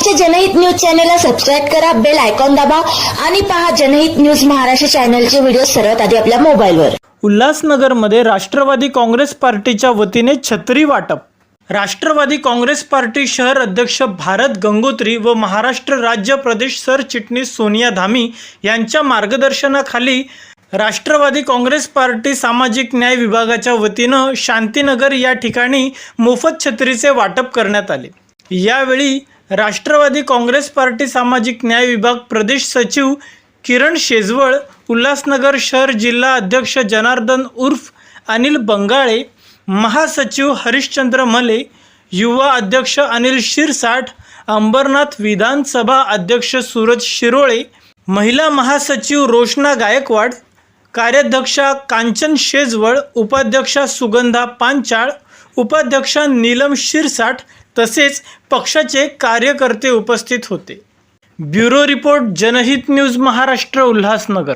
आमचे जनहित न्यूज चॅनेलला सबस्क्राईब करा बेल आयकॉन दाबा आणि पहा जनहित न्यूज महाराष्ट्र चॅनलचे व्हिडिओ सर्वात आधी आपल्या मोबाईलवर. उल्हासनगरमध्ये राष्ट्रवादी काँग्रेस पार्टीच्या वतीने छत्री वाटप. राष्ट्रवादी काँग्रेस पार्टी शहर अध्यक्ष भारत गंगोत्री व महाराष्ट्र राज्य प्रदेश सरचिटणीस सोनिया धामी यांच्या मार्गदर्शनाखाली राष्ट्रवादी काँग्रेस पार्टी सामाजिक न्याय विभागाच्या वतीनं शांतीनगर या ठिकाणी मोफत छत्रीचे वाटप करण्यात आले. यावेळी राष्ट्रवादी काँग्रेस पार्टी सामाजिक न्याय विभाग प्रदेश सचिव किरण शेजवळ उल्हासनगर शहर जिल्हा अध्यक्ष जनार्दन उर्फ अनिल बंगाळे महासचिव हरिश्चंद्र मले युवा अध्यक्ष अनिल शिरसाठ अंबरनाथ विधानसभा अध्यक्ष सूरज शिरोळे महिला महासचिव रोशना गायकवाड कार्याध्यक्षा कांचन शेजवळ उपाध्यक्षा सुगंधा पांचाळ उपाध्यक्ष नीलम शिरसाठ तसेच पक्षाचे कार्यकर्ते उपस्थित होते. Bureau report Janhit news Maharashtra Ulhasnagar.